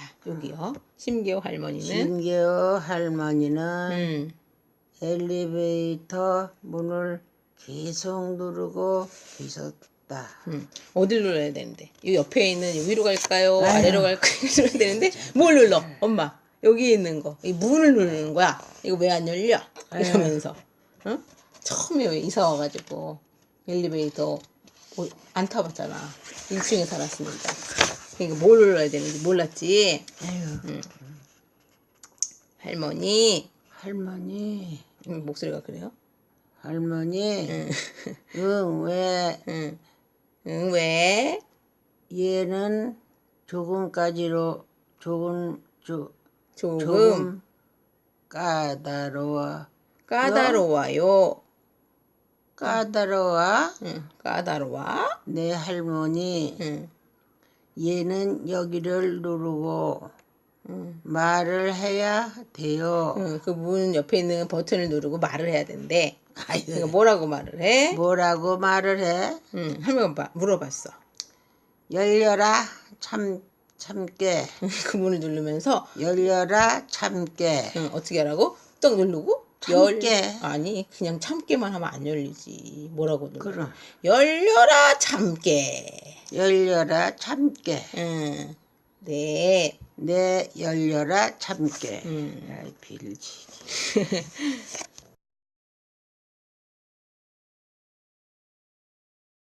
자, 여기요. 심기호 할머니는 신기호 할머니는 음. 엘리베이터 문을 계속 누르고 계셨다. 음. 어딜 눌러야 되는데? 이 옆에 있는 이 위로 갈까요? 아래로 갈까요? 눌러야 되는데 뭘 눌러? 엄마 여기 있는 거, 이 문을 누르는 거야. 이거 왜 안 열려? 이러면서, 응? 처음에 이사 와가지고 엘리베이터 뭐안 타봤잖아. 1층에 살았으니까. 그러니까 뭘 눌러야 되는지 몰랐지. 에휴, 할머니. 할머니, 음, 목소리가 그래요? 할머니, 응, 응, 왜? 응, 응 왜? 얘는 조금까지로 조금 조, 조금 조금 까다로워. 까다로워요. 까다로워? 응, 까다로워. 내 할머니. 응, 얘는 여기를 누르고 응. 말을 해야 돼요. 응, 그문 옆에 있는 버튼을 누르고 말을 해야 된대. 아이고, 그러니까 뭐라고 말을 해? 뭐라고 말을 해? 응, 할머니가 봐- 물어봤어. 열려라 참 참게 그 문을 누르면서 열려라 참게 응, 어떻게 하라고? 딱 누르고 참게. 아니 그냥 참게만 하면 안 열리지. 뭐라고 눌러? 그럼 열려라 참게. 열려라 참게 응, 네. 내 열려라 참게 음. 아이 빌지